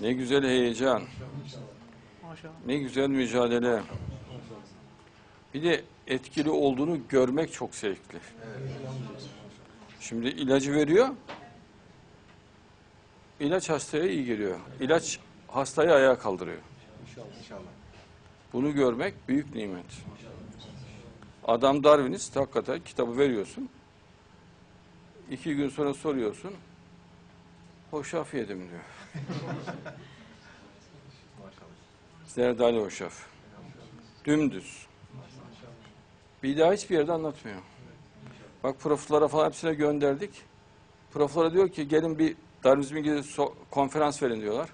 Ne güzel heyecan. Ne güzel mücadele. Bir de etkili olduğunu görmek çok zevkli. Şimdi ilacı veriyor. İlaç hastaya iyi geliyor. İlaç hastayı ayağa kaldırıyor. Bunu görmek büyük nimet. Adam Darwinist hakikaten kitabı veriyorsun. İki gün sonra soruyorsun. Hoşaf yedim diyor. Zerdali hoşaf. Dümdüz. Bir daha hiçbir yerde anlatmıyor. Bak proflara falan hepsine gönderdik. Proflara diyor ki gelin bir Darwinizm'le ilgili so- konferans verin diyorlar.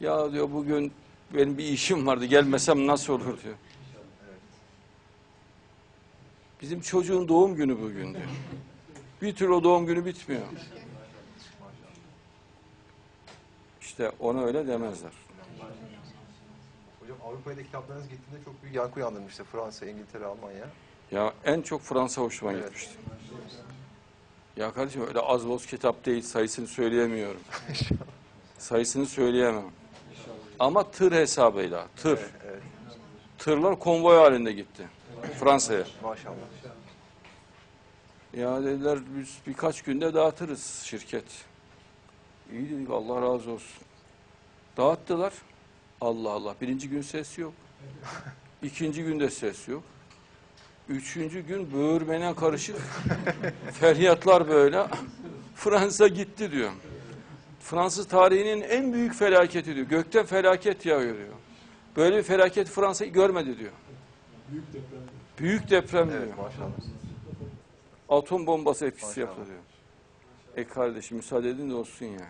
Ya diyor bugün benim bir işim vardı gelmesem nasıl olur diyor. Bizim çocuğun doğum günü bugün diyor. Bir türlü o doğum günü bitmiyor. İşte ona öyle demezler. Hocam Avrupa'ya da kitaplarınız gittiğinde çok büyük yankı uyandırmıştı. Fransa, İngiltere, Almanya. Ya en çok Fransa hoşuma Evet. gitmişti. Ya kardeşim öyle az boz kitap değil sayısını söyleyemiyorum. sayısını söyleyemem. Ama tır hesabıyla tır. Evet, evet. Tırlar konvoy halinde gitti Fransa'ya. Maşallah. Ya dediler biz birkaç günde dağıtırız şirket. İyi dedik Allah razı olsun. Dağıttılar. Allah Allah. Birinci gün ses yok. İkinci günde ses yok. Üçüncü gün böğürmene karışık feryatlar böyle. Fransa gitti diyor. Fransız tarihinin en büyük felaketi diyor. Gökten felaket yağıyor diyor. Böyle bir felaket Fransa görmedi diyor. Büyük deprem diyor. Evet maşallah. Atom bombası etkisi Maşallah. E kardeşim müsaade edin de olsun yani.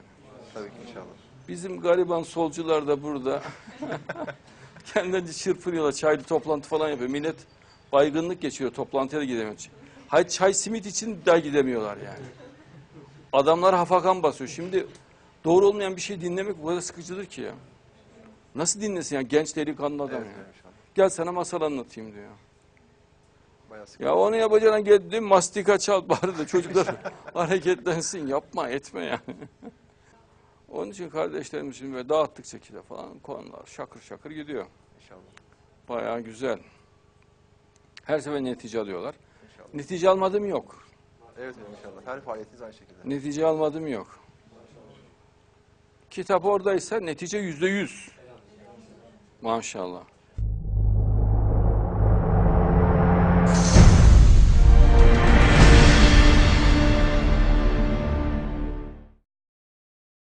Tabii ki inşallah. Bizim gariban solcular da burada kendince çırpınıyorlar. Çaylı toplantı falan yapıyor. Millet baygınlık geçiyor. Toplantıya da gidemiyor. Hayır çay simit için daha gidemiyorlar yani. Adamlar hafakan basıyor. Şimdi doğru olmayan bir şey dinlemek bu kadar sıkıcıdır ki ya. Nasıl dinlesin ya genç delikanlı adam Evet, ya. Gel sana masal anlatayım diyor. Ya onu yapacağına gel değil mi? mastika çal bari de çocuklar hareketlensin. Yapma etme yani. Onun için kardeşlerimiz şimdi böyle dağıttıkça kitap falan konular şakır şakır gidiyor. İnşallah. Bayağı güzel. Her sefer netice alıyorlar. İnşallah. Netice almadım yok. Evet inşallah. Her faaliyetiniz aynı şekilde. Netice almadım yok. Kitap oradaysa netice yüzde yüz. Maşallah.